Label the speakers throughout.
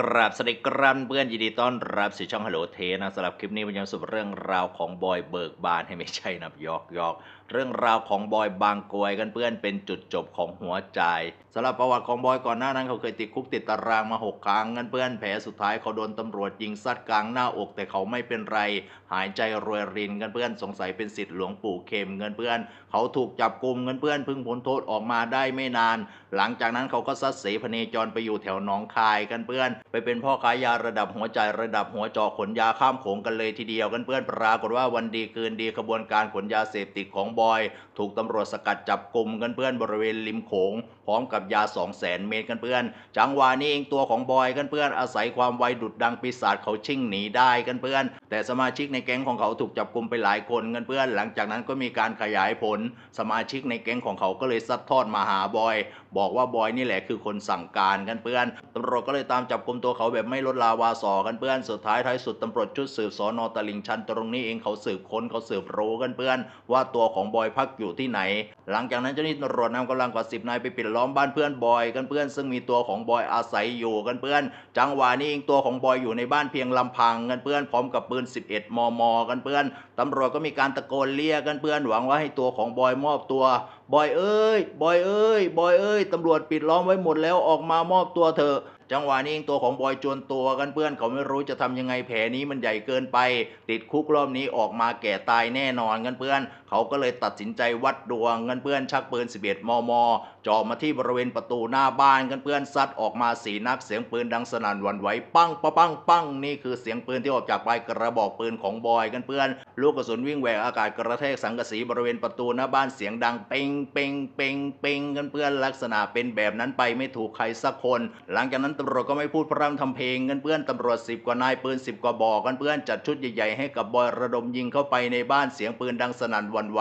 Speaker 1: กราบสวัสดีครับเพื่อนยินดีต้อนรับสู่ช่องฮัลโหลเทนะสำหรับคลิปนี้เป็นยังสุดเรื่องราวของบอยเบิกบานให้ไม่ใช่นะยอกยอกเรื่องราวของบอยบางกวยกันเพื่อนเป็นจุดจบของหัวใจสำหรับประวัติของบอยก่อนหน้านั้นเขาเคยติดคุกติดตารางมาหกครั้งกันเพื่อนแผลสุดท้ายเขาโดนตำรวจยิงซัดกลางหน้าอกแต่เขาไม่เป็นไร หายใจรวยรินกันเพื่อนสงสัยเป็นสิทธิ์หลวงปู่เข็มเงินเพื่อน เขาถูกจับกลุ่มเงินเพื่อนพิ่งพ้นโทษออกมาได้ไม่นาน หลังจากนั้นเขาก็ซัดเสพเนจรไปอยู่แถวหนองคายกันเพื่อน ไปเป็นพ่อค้ายาระดับหัวใจระดับหัวจอขนยาข้ามโขงกันเลยทีเดียวกันเพื่อนปรากฏว่าวันดีคืนดีขบวนการขนยาเสพติดของบอย ถูกตำรวจสกัดจับกลุ่มกันเพื่อนบริเวณริมโขง พร้อมกับยา2 0 0แสนเมตรกันเพื่อน จังหวะนี้เองตัวของบอยกันเพื่อนอาศัยความไวดุดดังปีศาจเขาชิ่งหนีได้กันเพื่อน แต่สมาชิกในแก๊งของเขาถูกจับกลุ่มไปหลายคนกันเพื่อน หลังจากนั้นก็มีการขยายผล สมาชิกในแก๊งของเขาก็เลยซัดทอดมาหาบอย บอกว่าบอยนี่แหละคือคนสั่งการกันเพื่อนตำรวจก็เลยตามจับกลุ่มตัวเขาแบบไม่ลดลาวาสอกันเพื่อนสุดท้ายท้ายสุดตำรวจชุดสืบสอนอตลิ่งชันตรงนี้เองเขาสืบค้นเขาสืบรู้กันเพื่อนว่าตัวของบอยพักอยู่ที่ไหน หลังจากนั้นเจ้าหน้าที่ตำรวจนำกำลังกว่าสิบนายไปปิดล้อมบ้านเพื่อนบอยกันเพื่อนซึ่งมีตัวของบอยอาศัยอยู่กันเพื่อน จังหวะนี้เองตัวของบอยอยู่ในบ้านเพียงลำพังกันเพื่อนพร้อมกับปืน 11 มม กันเพื่อนตำรวจก็มีการตะโกนเรียกกันเพื่อนหวังว่าให้ตัวของบอยมอบตัวบอยเอ้ย บอยเอ้ย บอยเอ้ย ตำรวจปิดล้อมไว้หมดแล้วออกมามอบตัวเถอะ จังหวะนี้เองตัวของบอยจวนตัวกันเพื่อนเขาไม่รู้จะทำยังไงแผลนี้มันใหญ่เกินไป ติดคุกรอบนี้ออกมาแก่ตายแน่นอนกันเพื่อน เขาก็เลยตัดสินใจวัดดวงกันเพื่อนชักปืน 11 มมจ่อมาที่บริเวณประตูหน้าบ้านกันเพื่อนซัดออกมาสีนักเสียงปืนดังสนั่นวันไหวปังปะปังปังนี่คือเสียงปืนที่ออกจากปลายกระบอกปืนของบอยกันเพื่อน ลูกกระสุนวิ่งแหวกอากาศกระแทกสังกะสีบริเวณประตูหน้าบ้านเสียงดังเป่งเป่งเป่งเป่งกันเพื่อนลักษณะเป็นแบบนั้นไปไม่ถูกใครสักคน หลังจากนั้นตำรวจก็ไม่พูดพร่ำทำเพลงกันเพื่อนตำรวจสิบกว่านายปืนสิบกว่าบอกกันเพื่อนจัดชุดใหญ่ๆให้กับบอยระดมยิงเข้าไปในบ้านเสียงปืนดังสนั่นวันไหว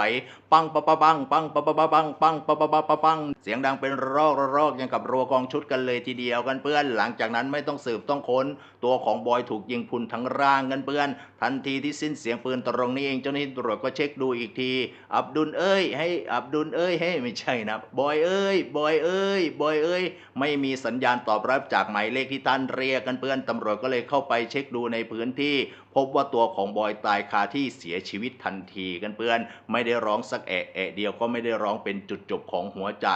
Speaker 1: ปังปะปะปังปังปะปะปะปังปังปะปะปะปะปังเสียงดังเป็นรอกรอกยังกับรัวกองชุดกันเลยทีเดียวกันเพื่อน หลังจากนั้นไม่ต้องสืบต้องค้น ตัวของบอยถูกยิงพุนทั้งร่างกันเพื่อน ทันทีที่สิ้นเสียงปืนตรงนี้เองเจ้าหน้าที่ตำรวจก็เช็คดูอีกที อับดุลเอ้ยให้อับดุลเอ้ยให้ยไม่ใช่นะบอยเอ้ยบอยเอ้ยบอยเอ้ยไม่มีสัญญาณตอบรับจากหมายเลขที่ท่านเรียกกันเพื่อนตำรวจก็เลยเข้าไปเช็คดูในพื้นที่ พบว่าตัวของบอยตายคาที่เสียชีวิตทันทีกันเพื่อน ไม่ได้ร้องสักแอะแอะเดียวก็ไม่ได้ร้องเป็นจุดจบของหัวใจ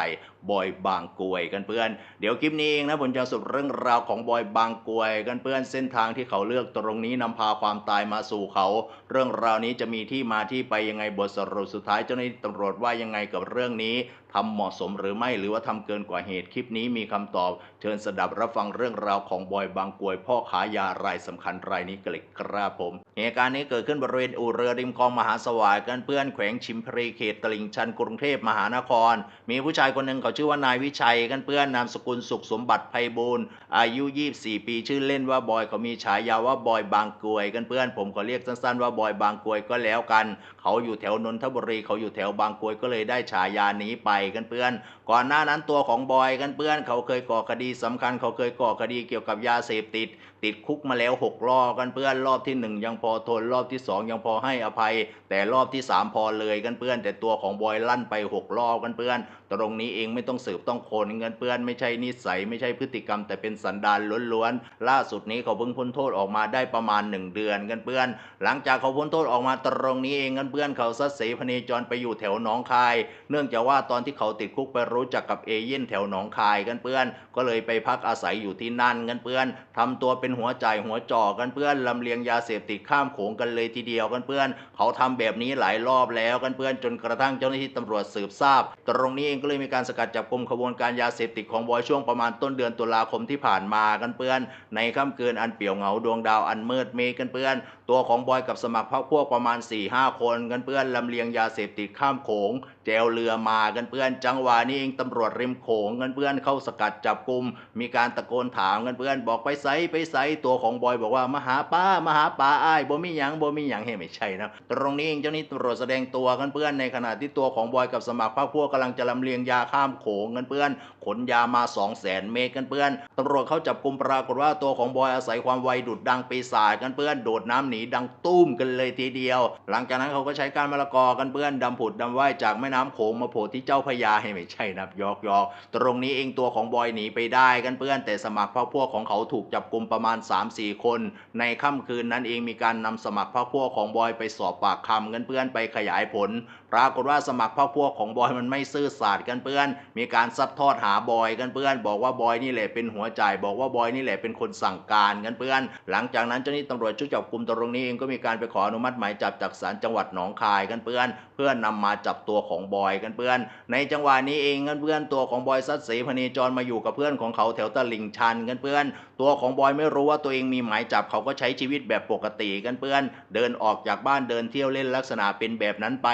Speaker 1: บอยบางกวยกันเพื่อน เดี๋ยวคลิปนี้เองนะผมจะสรุปเรื่องราวของบอยบางกวยกันเพื่อนเส้นทางที่เขาเลือกตรงนี้นำพาความตายมาสู่เขา เรื่องราวนี้จะมีที่มาที่ไปยังไงบทสรุปสุดท้ายเจ้าหน้าที่ตำรวจว่ายังไงกับเรื่องรื่องนี้ทำเหมาะสมหรือไม่หรือว่าทำเกินกว่าเหตุคลิปนี้มีคำตอบ เชิญสดับรับฟังเรื่องราวของบอยบางกวย พ่อขายยารายสำคัญรายนี้กันเลยครับผม เหตุการณ์นี้เกิดขึ้นบริเวณอู่เรือริมคลองมหาสวายกันเพื่อนแขวงชิมพรีเขตตลิ่งชันกรุงเทพมหานคร มีผู้ชายคนหนึ่งเขาชื่อว่านายวิชัยกันเพื่อนนามสกุลสุขสมบัติไพบูลอายุ 24 ปีชื่อเล่นว่าบอยเขามีฉายาว่าบอยบางกวยกันเพื่อนผมขอเรียกสั้นๆว่าบอยบางกวยก็แล้วกัน เขาอยู่แถวนนทบุรีเขาอยู่แถวบางกวยก็เลยได้ฉายานี้ไปกันเพื่อน ก่อนหน้านั้นตัวของบอยกันเพื่อนเขาเคยก่อคดีสำคัญเขาเคยก่อคดีเกี่ยวกับยาเสพติดติดคุกมาแล้วหกรอบกันเพื่อนรอบที่หนึ่งยังพอทนรอบที่สองยังพอให้อภัย แต่รอบที่สามพอเลยกันเพื่อน แต่ตัวของบอยลั่นไปหกรอบกันเพื่อน ตรงนี้เองไม่ต้องสืบต้องคนเงินเพื่อนไม่ใช่นิสัยไม่ใช่พฤติกรรม แต่เป็นสันดานล้วนๆล่าสุดนี้เขาเพิ่งพ้นโทษออกมาได้ประมาณหนึ่งเดือนกันเพื่อน หลังจากเขาพ้นโทษออกมาตรงนี้เองกันเพื่อนเขาซัดเสพเนจรไปอยู่แถวหนองคาย เนื่องจากว่าตอนที่เขาติดคุกไปรู้จักกับเอเย่นแถวหนองคายกันเพื่อน ก็เลยไปพักอาศัยอยู่ที่นั่นกันเพื่อนทำตัวเป็น็นหัวใจหัวจ่อกันเพื่อนลำเลียงยาเสพติดข้ามโขงกันเลยทีเดียวกันเพื่อน เขาทำแบบนี้หลายรอบแล้วกันเพื่อนจนกระทั่งเจ้าหน้าที่ตำรวจสืบทราบ ตรงนี้เองก็เลยมีการสกัดจับกลุ่มขบวนการยาเสพติดของบอยช่วงประมาณต้นเดือนตุลาคมที่ผ่านมากันเพื่อน ในค่ำคืนอันเปี่ยวเหงาดวงดาวอันมืดเมฆกันเพื่อน ตัวของบอยกับสมัครพรรคพวกประมาณ4ี่ห้าคนกันเพื่อนลำเลียงยาเสพติดข้ามโขง แจวเรือมากันเพื่อนจังหวะนี้เองตำรวจริมโขงกันเพื่อนเข้าสกัดจับกลุ่มมีการตะโกนถามกันเพื่อนบอกไปไซไปไซตัวของบอยบอกว่ามาหาป้ามาหาป้าอ้ายบ่มีหยังบ่มีหยังเฮ้ไม่ใช่นะตรงนี้เองเจ้าหนี้ตำรวจแสดงตัวกันเพื่อนในขณะที่ตัวของบอยกับสมัครพรรคพวกกำลังจะลำเลียงยาข้ามโขงกันเพื่อน ขนยามา2 0 0แสนเมตรกันเพื่อนตำรวจเข้าจับกลุ่มปรากฏว่าตัวของบอยอาศัยความไวดุดดังปีศาจกันเพื่อนโดดน้ำหนีดังตุ้มกันเลยทีเดียว หลังจากนั้นเขาก็ใช้การมะละกอกันเพื่อนดำผุดดำว่ายจากแม่น้น้ำโขงมาโผล่ที่เจ้าพระยาให้ไม่ใช่นับยอกยอกตรงนี้เองตัวของบอยหนีไปได้กันเพื่อนแต่สมัครพรรคพวกของเขาถูกจับกลุ่มประมาณ 3-4 คน ในค่ำคืนนั้นเองมีการนำสมัครพรรคพวกของบอยไปสอบปากคำกันเพื่อนไปขยายผล ปรากฏว่าสมัครพรรคพวกของบอยมันไม่ซื่อสัตย์กันเพื่อน มีการซัดทอดหาบอยกันเพื่อน บอกว่าบอยนี่แหละเป็นหัวใจ บอกว่าบอยนี่แหละเป็นคนสั่งการกันเพื่อน หลังจากนั้นเจ้าหน้าที่ตำรวจชุดจับกลุ่มตรงนี้เองก็มีการไปขออนุมัติหมายจับจากศาลจังหวัดหนองคายกันเพื่อน เพื่อนนำมาจับตัวของบอยกันเพื่อน ในจังหวะนี้เองกันเพื่อนตัวของบอยซัดเสพนีจรมาอยู่กับเพื่อนของเขาแถวตลิ่งชันกันเพื่อน ตัวของบอยไม่รู้ว่าตัวเองมีหมายจับเขาก็ใช้ชีวิตแบบปกติกันเพื่อน เดินออกจากบ้านเดินเที่ยวเล่นลักษณะเป็นแบบนั้นไป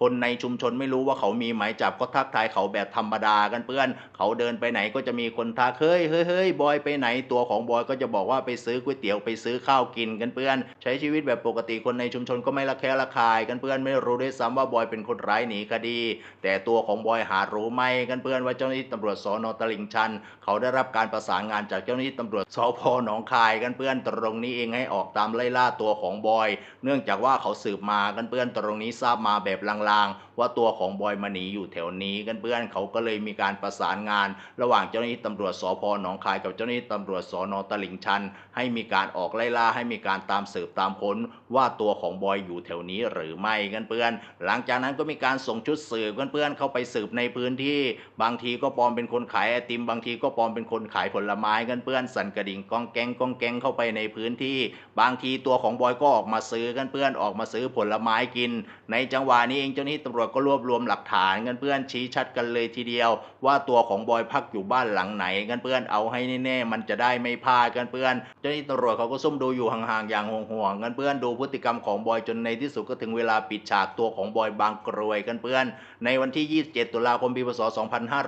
Speaker 1: คนในชุมชนไม่รู้ว่าเขามีหมายจับก็ทักทายเขาแบบธรรมดากันเพื่อน เขาเดินไปไหนก็จะมีคนทักเฮ้ยเฮ้ยเฮ้ยบอยไปไหนตัวของบอยก็จะบอกว่าไปซื้อก๋วยเตี๋ยวไปซื้อข้าวกินกันเพื่อน ใช้ชีวิตแบบปกติคนในชุมชนก็ไม่ละแคะละคายกันเพื่อนไม่รู้ด้วยซ้ำว่าบอยเป็นคนร้ายหนีคดี แต่ตัวของบอยหารู้ไหมกันเพื่อนว่าเจ้าหน้าที่ตำรวจสอนอตลิ่งชัน เขาได้รับการประสานงานจากเจ้าหน้าที่ตำรวจสพหนองคายกันเพื่อนตรงนี้เองให้ออกตามไล่ล่าตัวของบอย เนื่องจากว่าเขาสืบมากันเพื่อนตรงนี้ทราบมาแบบลางๆ ว่าตัวของบอยมาหนีอยู่แถวนี้กันเพื่อนเขาก็เลยมีการประสานงาน ระหว่างเจ้าหน้าที่ตำรวจสพหนองคายกับเจ้าหน้าที่ตำรวจสนตลิ่งชัน ให้มีการออกไล่ล่าให้มีการตามสืบตามค้น ว่าตัวของบอยอยู่แถวนี้หรือไม่กันเพื่อน หลังจากนั้นก็มีการส่งชุดสืบกันเพื่อนเข้าไปสืบในพื้นที่ บางทีก็ปลอมเป็นคนขายไอติมบางทีก็ปลอมเป็นคนขายผลไม้กันเพื่อนสั่นกระดิ่งก้องแกงก้องแกงเข้าไปในพื้นที่ บางทีตัวของบอยก็ออกมาซื้อกันเพื่อนออกมาซื้อผลไม้กิน ในจังหวะนี้เองเจ้าหน้าที่ตำรวจก็รวบรวมหลักฐานกันเพื่อนชี้ชัดกันเลยทีเดียว ว่าตัวของบอยพักอยู่บ้านหลังไหนกันเพื่อนเอาให้แน่ๆมันจะได้ไม่พลาดกันเพื่อน เจ้าหน้าที่ตำรวจเขาก็ซุ่มดูอยู่ห่างๆอย่างห่วงๆกันเพื่อนดูพฤติกรรมของบอยจนในที่สุดก็ถึงเวลาปิดฉากตัวของบอยบางกรวยกันเพื่อน ในวันที่ 27 ตุลาคมปีพศ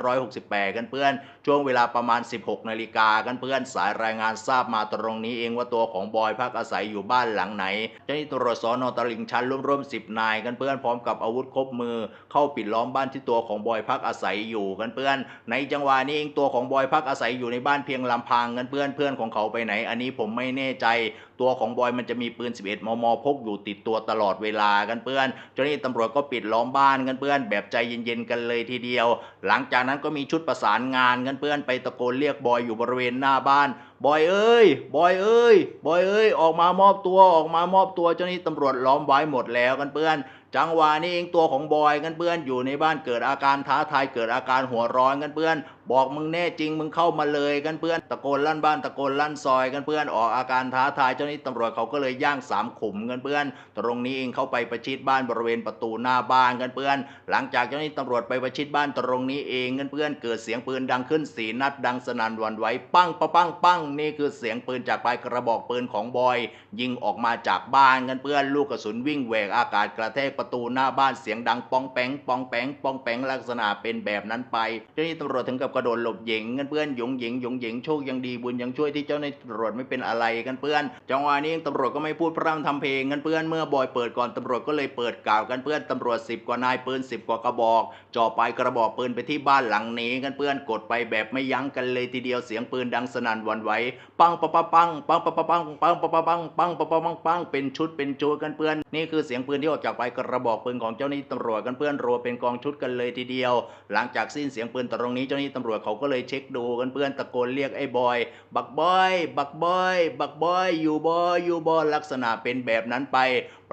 Speaker 1: 2568 กันเพื่อน ช่วงเวลาประมาณ 16 นาฬิกากันเพื่อนสายรายงานทราบมาตรงนี้เองว่าตัวของบอยพักอาศัยอยู่บ้านหลังไหนเจ้าหน้าที่ตำรวจสอนอตลิ่งชันร่วมๆ10นายกันเพื่อนพร้อมกับอาวุธครบมือ เข้าปิดล้อมบ้านที่ตัวของบอยพักอาศัยอยู่กันเพื่อน ในจังหวะนี้เองตัวของบอยพักอาศัยอยู่ในบ้านเพียงลำพังกันเพื่อนเพื่อนของเขาไปไหน อันนี้ผมไม่แน่ใจ ตัวของบอยมันจะมีปืน 11 มม พกอยู่ติดตัวตลอดเวลากันเพื่อนเจ้าหน้าที่ตำรวจก็ปิดล้อมบ้านกันเพื่อนแบบใจเย็นๆกันเลยทีเดียว หลังจากนั้นก็มีชุดประสานงานกันเพื่อนไปตะโกนเรียกบอยอยู่บริเวณหน้าบ้าน บอยเอ้ย บอยเอ้ย บอยเอ้ย ออกมามอบตัว ออกมามอบตัว เจ้าหน้าที่ตำรวจล้อมไว้หมดแล้วกันเพื่อน จังหวะนี้เองตัวของบอยกันเพื่อน อยู่ในบ้านเกิดอาการท้าทาย เกิดอาการหัวร้อนกันเพื่อน บอกมึงแน่จริง มึงเข้ามาเลยกันเพื่อน ตะโกนลั่นบ้าน ตะโกนลั่นซอยกันเพื่อน ออกอาการท้าทาย เจ้าหน้าที่ตำรวจเขาก็เลยย่างสามขุมกันเพื่อน ตรงนี้เองเข้าไปประชิดบ้านบริเวณประตูหน้าบ้านกันเพื่อน หลังจากเจ้าหน้าที่ตำรวจไปประชิดบ้านตรงนี้เองกันเพื่อน เกิดเสียงปืนดังขึ้นสีนัดดังสนั่นวันไหว ปั้งปะปั้งปั้งนี่คือเสียงปืนจากปลายกระบอกปืนของบอย ยิงออกมาจากบ้านกันเพื่อนลูกกระสุนวิ่งแหวกอากาศกระแทกประตูหน้าบ้านเสียงดังปองแปงปองแปงปองแปงลักษณะเป็นแบบนั้นไป เจ้าหน้าที่ตำรวจถึงกับกระโดดหลบหยิงกันเพื่อนหยงหยิงหยงหยิงโชคยังดีบุญยังช่วยที่เจ้าหน้าที่ตำรวจไม่เป็นอะไรกันเพื่อนจังหวะนี้ตำรวจก็ไม่พูดพร่ำทำเพลงกันเพื่อนเมื่อบอยเปิดก่อนตำรวจก็เลยเปิดกล่าวกันเพื่อนตำรวจสิบกว่านายปืนสิบกว่ากระบอกจ่อไปกระบอกปืนไปที่บ้านหลังนี้กันเพื่อนกดไปแบบไม่ยั้งกันเลยทีเดียวเสียงปืนดังสนั่นวันไหวปังปะปะปังปังปะปะปังปังปะปะปังปังปะปะปังปังเป็นชุดเป็นจูกันเพื่อนนี่คือเสียงปืนที่ออกจากไปกระบอกปืนของเจ้าหนี้ตำรวจกันเพื่อนรัวเป็นกองชุดกันเลยทีเดียว หลังจากสิ้นเสียงปืนตรงนี้เจ้าหนี้ตำรวจเขาก็เลยเช็คดูกันเพื่อนตะโกนเรียกไอ้บอย บักบอย บักบอย บักบอยอยู่บอยอยู่บอยลักษณะเป็นแบบนั้นไป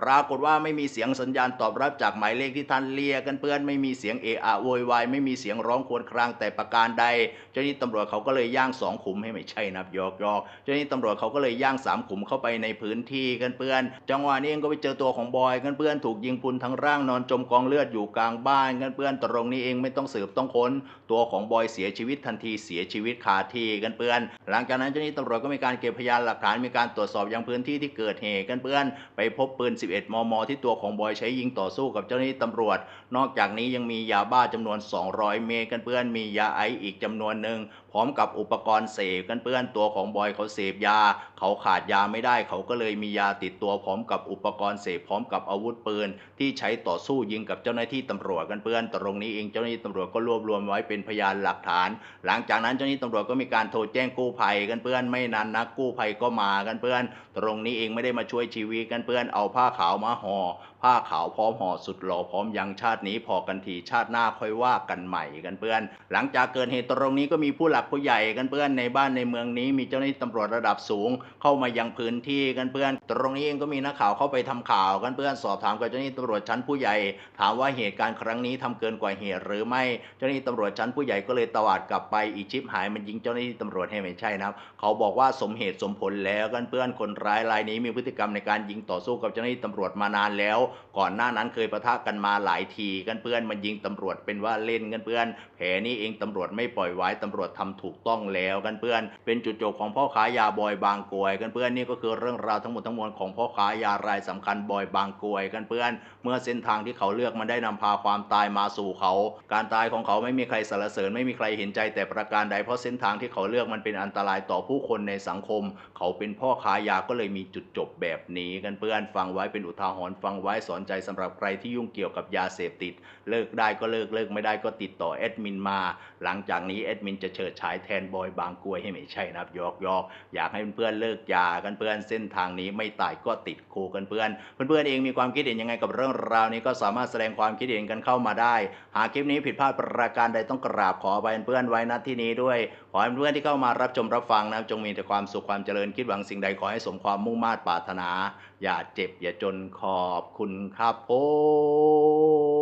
Speaker 1: ปรากฏว่าไม่มีเสียงสัญญาณตอบรับจากหมายเลขที่ท่านเรียกกันเพื่อนไม่มีเสียงเอะอะโวยวายไม่มีเสียงร้องครวญครางแต่ประการใด เจ้าหน้าที่ตำรวจเขาก็เลยย่างสองขุมให้ไม่ใช่นับยอกยอกเจ้าหน้าที่ตำรวจเขาก็เลยย่างสามขุมเข้าไปในพื้นที่กันเพื่อน จังหวะนี้เองก็ไปเจอตัวของบอยกันเพื่อนถูกยิงพุนทั้งร่างนอนจมกองเลือดอยู่กลางบ้านกันเพื่อนตรงนี้เองไม่ต้องสืบต้องค้น ตัวของบอยเสียชีวิตทันทีเสียชีวิตคาที่กันเพื่อน หลังจากนั้นเจ้าหน้าที่ตำรวจก็มีการเก็บพยานหลักฐานมีการตรวจสอบยังพื้นที่ที่เกิดเหตุกันเพื่อน ไปพบปืน11 มม ที่ตัวของบอยใช้ยิงต่อสู้กับเจ้าหน้าที่ตำรวจ นอกจากนี้ยังมียาบ้าจำนวน 200 เมตรกันเพื่อน มียาไอซ์อีกจำนวนหนึ่ง ร้อมกับอุปกรณ์เสพกันเปื้อนตัวของบอยเขาเสพยา เขาขาดยาไม่ได้ เขาก็เลยมียาติดตัวพร้อมกับอุปกรณ์เสพพร้อมกับอาวุธปืน ที่ใช้ต่อสู้ยิงกับเจ้าหน้าที่ตำรวจกันเปื้อนตรงนี้เองเจ้าหน้าที่ตำรวจก็รวบรวมไว้เป็นพยานหลักฐาน หลังจากนั้นเจ้าหน้าที่ตำรวจก็มีการโทรแจ้งกู้ภัยกันเปื้อนไม่นานนักกู้ภัยก็มากันเปื้อน ตรงนี้เองไม่ได้มาช่วยชีวิตกันเปื้อนเอาผ้าขาวมาห่อผ้าขาวพร้อมห่อสุดหล่อพร้อมยังชาตินี้พอกันทีชาติหน้าค่อยว่ากันใหม่กันเปื้อน หลังจากเกิดเหตุตรงนี้ก็มีผู้หลักผู้ใหญ่กันเปื้อนในบ้านในเมืองนี้ มีเจ้าหน้าที่ตำรวจระดับสูง เข้ามายังพื้นที่กันเปื้อน ตรงนี้เองก็มีนักข่าวเข้าไปทำข่าวกันเปื้อนสอบถามกับเจ้าหน้าที่ตำรวจชั้นผู้ใหญ่ ถามว่าเหตุการณ์ครั้งนี้ทำเกินกว่าเหตุหรือไม่เจ้าหน้าที่ตำรวจชั้นผู้ใหญ่ก็เลยตวาดกลับไปอีชิปหายมันยิงเจ้าหน้าที่ตำรวจให้ไม่ใช่นะครับเขาบอกว่าสมเหตุสมผลแล้วกันเพื่อนคนร้ายรายนี้มีพฤติกรรมในการยิงต่อสู้กับเจ้าหน้าที่ตำรวจมานานแล้วก่อนหน้านั้นเคยประทะกันมาหลายทีกันเพื่อนมันยิงตำรวจเป็นว่าเล่นกันเพื่อน แผลนี้เองตำรวจไม่ปล่อยไว้ตำรวจทำถูกต้องแล้วกันเพื่อน เป็นจุดจบของพ่อค้ายาบอยบางกวยกันเพื่อนนี่ก็คือเรื่องราวทั้งหมดทั้งมวลของพ่อค้ายารายสำคัญบอยบางกวยกันเพื่อน เมื่อเส้นทางที่เขาเลือกมันได้นำพาความตายมาสู่เขา การตายของเขาไม่มีใครสรรเสริญไม่มีใครเห็นใจแต่ประการใดเพราะเส้นทางที่เขาเลือกมันเป็นอันตรายต่อผู้คนในสังคม เขาเป็นพ่อค้ายาก็เลยมีจุดจบแบบนี้กันเพื่อนฟังไว้เป็นอุทาหรณ์ฟังไว้สอนใจสำหรับใครที่ยุ่งเกี่ยวกับยาเสพติด เลิกได้ก็เลิกเลิกไม่ได้ก็ติดต่อแอดมินมา หลังจากนี้แอดมินจะเฉิดฉายแทนบอยบางกรวยให้ไม่ใช่นะครับยอกยอกอยากให้เพื่อนเลิกยากันเพื่อนเส้นทางนี้ไม่ตายก็ติดคุกกันเพื่อนเพื่อนเองมีความคิดเห็นยังไงกับเรื่องราวนี้ก็สามารถแสดงความคิดเห็นกันเข้ามาได้ หากคลิปนี้ผิดพลาดประการใดต้องกราบขออภัยเพื่อนไว้ณที่นี้ด้วยขอให้เพื่อนที่เข้ามารับชมรับฟังนะครับจงมีแต่ความสุขความเจริญคิดหวังสิ่งใดขอให้สมความมุ่งมา่ปรารถนา อย่าเจ็บอย่าจนขอบคุณครับผม